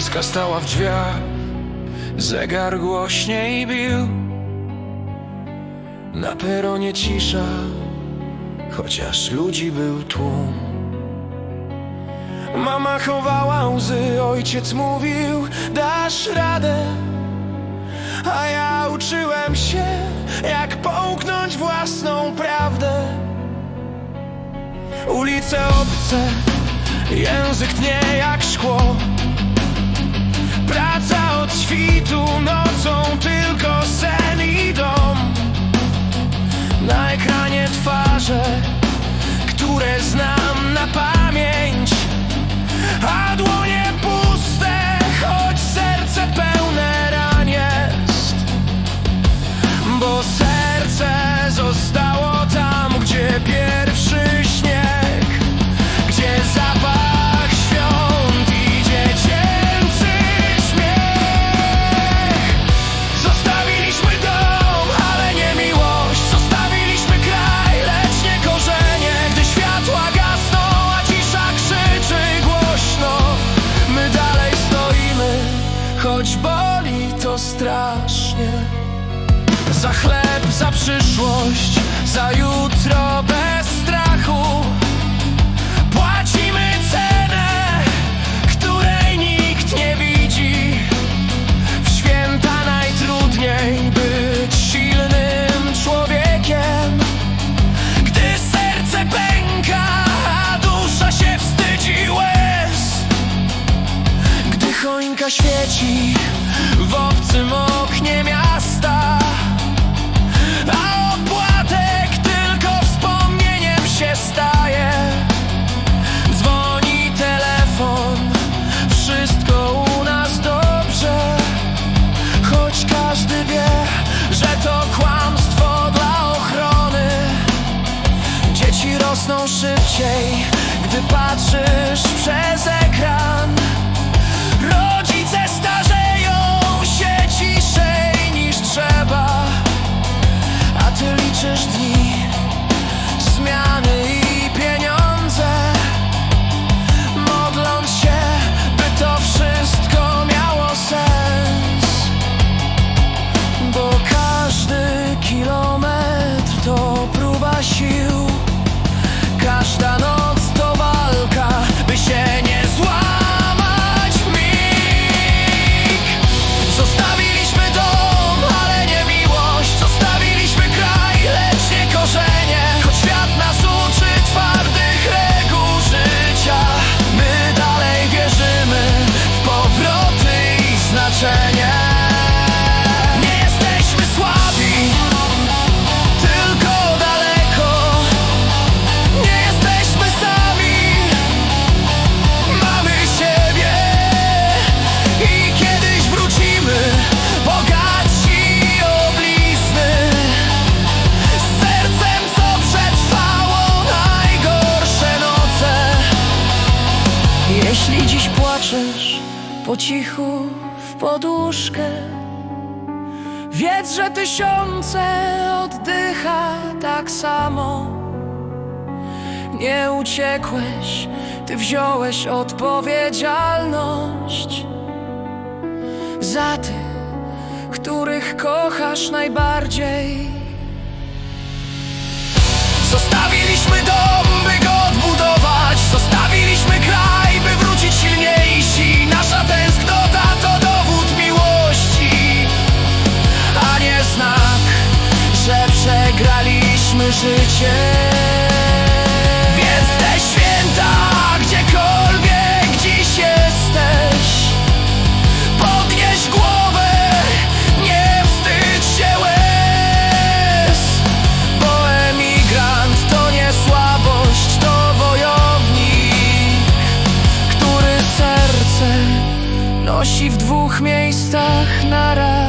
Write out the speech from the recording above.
Matka stała w drzwiach, zegar głośniej bił. Na peronie cisza, chociaż ludzi był tłum. Mama chowała łzy, ojciec mówił, dasz radę. A ja uczyłem się, jak połknąć własną prawdę. Ulice obce, język tnie jak szkło. Praca od świtu, nocą przyszłość, za jutro bez strachu. Płacimy cenę, której nikt nie widzi. W święta najtrudniej być silnym człowiekiem. Gdy serce pęka, a dusza się wstydzi łez. Gdy choinka świeci Rosną szybciej, gdy patrzysz przez ekran po cichu w poduszkę, wiedz, że tysiące oddycha tak samo. Nie uciekłeś, ty wziąłeś odpowiedzialność za tych, których kochasz najbardziej. Zostawiliśmy dom, miejscach na raz.